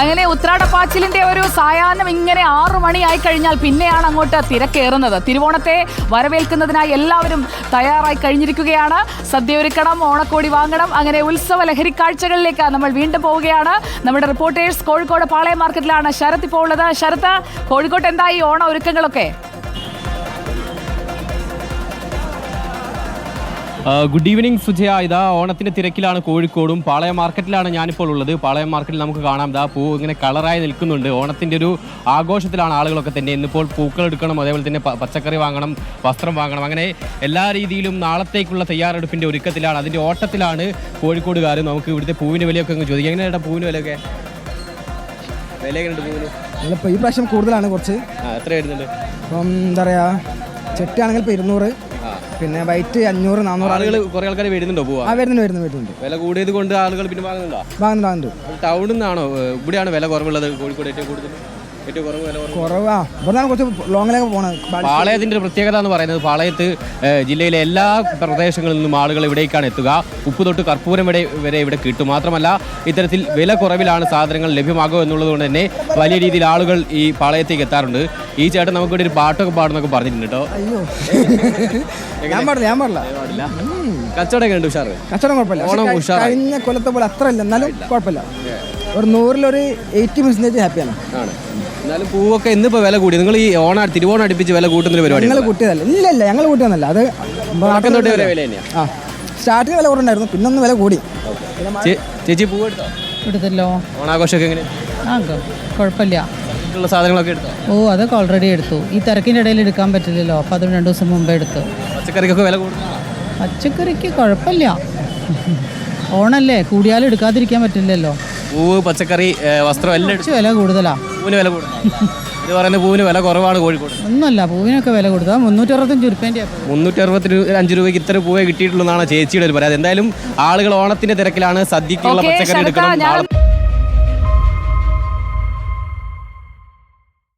അങ്ങനെ ഉത്രാടപ്പാച്ചിലിന്റെ ഒരു സായാഹ്നം ഇങ്ങനെ ആറു മണിയായി കഴിഞ്ഞാൽ പിന്നെയാണ് അങ്ങോട്ട് തിരക്കേറുന്നത്. തിരുവോണത്തെ വരവേൽക്കുന്നതിനായി എല്ലാവരും തയ്യാറായി കഴിഞ്ഞിരിക്കുകയാണ്. സദ്യ ഒരുക്കണം ഓണക്കോടി വാങ്ങണം അങ്ങനെ ഉത്സവ ലഹരി കാഴ്ചകളിലേക്ക് നമ്മൾ വീണ്ടും പോവുകയാണ്. നമ്മുടെ റിപ്പോർട്ടേഴ്സ് കോഴിക്കോട് പാളയം മാർക്കറ്റിലാണ് ശരത് ഇപ്പോൾ ഉള്ളത്. ശരത്ത് കോഴിക്കോട്ട് എന്തായി ഓണ ഒരുക്കങ്ങളൊക്കെ? Good evening Sujaya. ഇതാ ഓണത്തിന്റെ തിരക്കിലാണ് കോഴിക്കോടും. പാളയം മാർക്കറ്റിലാണ് ഞാനിപ്പോൾ ഉള്ളത്. പാളയം മാർക്കറ്റിൽ നമുക്ക് കാണാം. ഇതാ പൂ ഇങ്ങനെ കളറായി നിൽക്കുന്നുണ്ട്. ഓണത്തിന്റെ ഒരു ആഘോഷത്തിലാണ് ആളുകളൊക്കെ തന്നെ. ഇന്നിപ്പോൾ പൂക്കൾ എടുക്കണം അതേപോലെ തന്നെ പച്ചക്കറി വാങ്ങണം വസ്ത്രം വാങ്ങണം. അങ്ങനെ എല്ലാ രീതിയിലും നാളത്തേക്കുള്ള തയ്യാറെടുപ്പിന്റെ ഒരുക്കത്തിലാണ് അതിന്റെ ഓട്ടത്തിലാണ് കോഴിക്കോടുകാർ നമുക്ക് ഇവിടുത്തെ പൂവിന് വിലയൊക്കെ അങ്ങ് ചോദിക്കാം. എങ്ങനെയാണ് പൂവിന് വിലയൊക്കെ? വില എങ്ങനെയുണ്ട് പൂവിന്? ഈ പ്രാവശ്യം കൂടുതലാണ് കുറച്ച്. എത്ര വരുന്നുണ്ട് ഇപ്പം എന്താ പറയുക ചെട്ടിയാണെങ്കിൽ ഇപ്പോൾ ഇരുന്നൂറ്. പിന്നെ വൈറ്റ് അഞ്ഞൂറ് നാനൂറ് ആളുകൾ കുറെ ആൾക്കാർ വരുന്നുണ്ടോ പോവാ ആ വരുന്നുണ്ട് വരുന്നുണ്ട് വരുന്നുണ്ട്. വില കൂടിയത് കൊണ്ട് ആളുകൾ പിന്നെ വാങ്ങുന്നുണ്ടോ? വാങ്ങുന്നുണ്ട് വാങ്ങുന്നുണ്ട്. ടൗണിൽ നിന്നാണോ ഇവിടെയാണ് വില കുറവുള്ളത്? കോഴിക്കോട് ഏറ്റവും കൂടുതൽ? കുറവ് കുറച്ച് ലോങ്ങിലേക്ക് പോണത്. പാളയത്തിന്റെ ഒരു പ്രത്യേകത എന്ന് പറയുന്നത് പാളയത്ത് ജില്ലയിലെ എല്ലാ പ്രദേശങ്ങളിൽ നിന്നും ആളുകൾ ഇവിടേക്കാണ് എത്തുക. ഉപ്പ് തൊട്ട് കർപ്പൂരം വരെ വരെ ഇവിടെ കിട്ടും. മാത്രമല്ല ഇത്തരത്തിൽ വില കുറവിലാണ് സാധനങ്ങൾ ലഭ്യമാകുക എന്നുള്ളത് കൊണ്ട് തന്നെ വലിയ രീതിയിൽ ആളുകൾ ഈ പാളയത്തേക്ക് എത്താറുണ്ട്. ഈ ചേട്ടൻ നമുക്ക് ഇവിടെ ഒരു പാട്ടൊക്കെ പാടുന്നൊക്കെ പറഞ്ഞിട്ടുണ്ട് കേട്ടോ. അയ്യോ. ഞാൻ പാടില്ല ഞാൻ പാടില്ല. പാടില്ല. കച്ചവടം കണ്ടു ഉഷാറ്. കച്ചവടം കുഴപ്പമില്ല. ഓണം ഉഷാർ കഴിഞ്ഞ കൊല്ലത്തെ പോലെ അത്ര ഇല്ല. എന്നാലും കുഴപ്പമില്ല. ഒരു നൂറിലൊരു എയ്റ്റി പെർസെന്റേജ് ഹാപ്പിയാണ് ആണ്. എന്നാലും പൂവൊക്കെ ഇന്നിപ്പോ വില കൂടി. നിങ്ങൾ ഈ ഓണ തിരുവോണം അടുപ്പിച്ച് വില കൂട്ടുന്ന പരിപാടി ഞങ്ങൾ കൂട്ടിയതല്ല. ഇല്ല ഇല്ല ഞങ്ങൾ കൂട്ടിയതല്ല. അത് തുടക്കം തൊട്ടേ വരെ വില തന്നെയാ? ആ. സ്റ്റാർട്ടിങ് വില കുറവുണ്ടായിരുന്നു. പിന്നെ ഒന്ന് വില കൂടി. ചേ- ചേച്ചി പൂവ് എടുത്തോ? എടുത്തല്ലോ. ഓണാഘോഷമൊക്കെ എങ്ങനെ? ആ കുഴപ്പമില്ല ഉള്ള സാധനങ്ങളൊക്കെ എടുത്തോ? ഓ അതൊക്കെ ഓൾറെഡി എടുത്തു. ഈ തിരക്കിന്റെ ഇടയിൽ എടുക്കാൻ പറ്റില്ലല്ലോ. അപ്പോൾ അത് രണ്ട് ദിവസം മുമ്പേ എടുത്തു. പച്ചക്കറിക്കൊക്കെ വില കൂടുതലാണ് പച്ചക്കറിക്ക് കുഴപ്പമില്ല ഓണല്ലേ? കൂടിയാലും എടുക്കാതിരിക്കാൻ പറ്റില്ലല്ലോ. പൂവ് പച്ചക്കറി വസ്ത്രം എല്ലാം കുറച്ച് വില കൂടുതലാ. പൂവിന് വില കൂടുതൽ ഇത് പറയുന്നത് പൂവിന് വില കുറവാണ് കോഴിക്കോട്. ഒന്നല്ല പൂവിനൊക്കെ വില കൊടുത്താൽ മുന്നൂറ്റി അറുപത്തഞ്ച് രൂപേന്റെ മുന്നൂറ്റി അറുപത്തി അഞ്ച് രൂപയ്ക്ക് ഇത്ര പൂവേ കിട്ടിയിട്ടുള്ളതാണ് ചേച്ചിയുടെ ഒരു പരാതി. എന്തായാലും ആളുകൾ ഓണത്തിന്റെ തിരക്കിലാണ് സദ്യക്കുള്ള പച്ചക്കറി എടുക്കുന്നത് എടുക്കണം